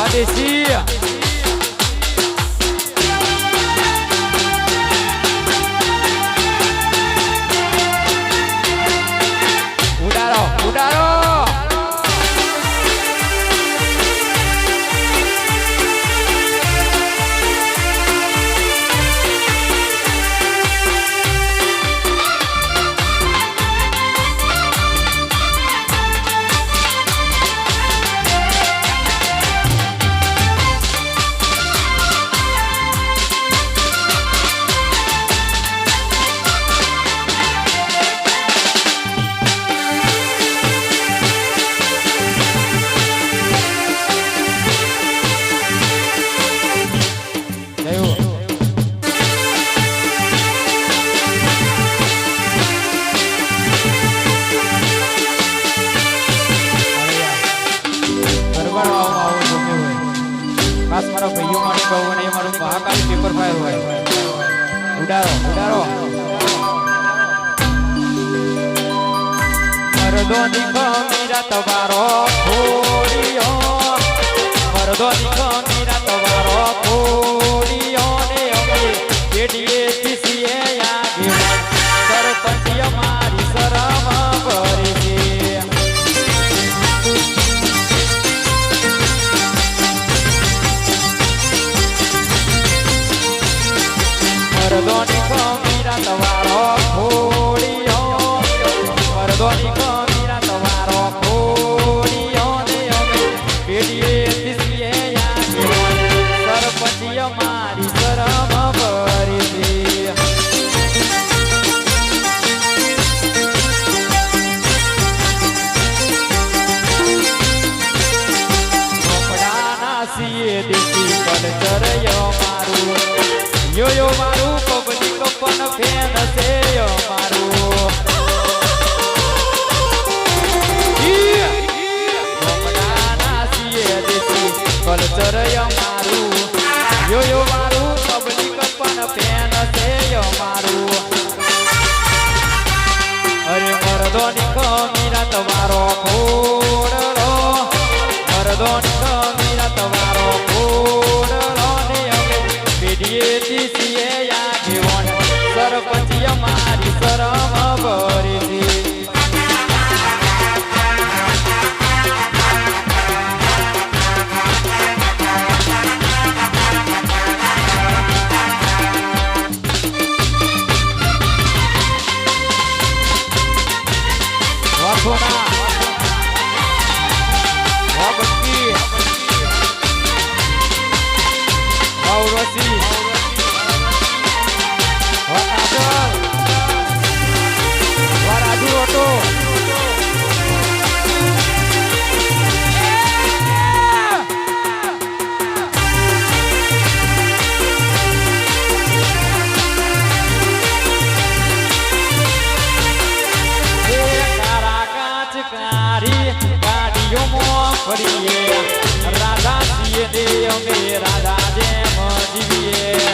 Padecia. ખાસ મારા ભાઈઓ માટે કહું અને એ મારું મહાકાલી પેપર ફાયર હોય. ઉડાડો ઉડાડો. મરદોની મીરા તમારો ખોડિયો મરદોની ખમીરા મરદોની ખમીરા તમારો ખોડિયો કલ્ચર યો મારું. યો યો મારું પબ્લિક પણ ફેન છે યો મારું. અરે મરદોની કમીરા તમારો ખોડલો. મરદોની કમીરા તમારો ખોડલો ને અમે પેઢીએ દીસીએ આગેવાન સરપંચ અમારી શરમ ભરે છે વાસોના વા ફરીએ રાધા છીએ ને અમે રાધા જેમ જીવીએ.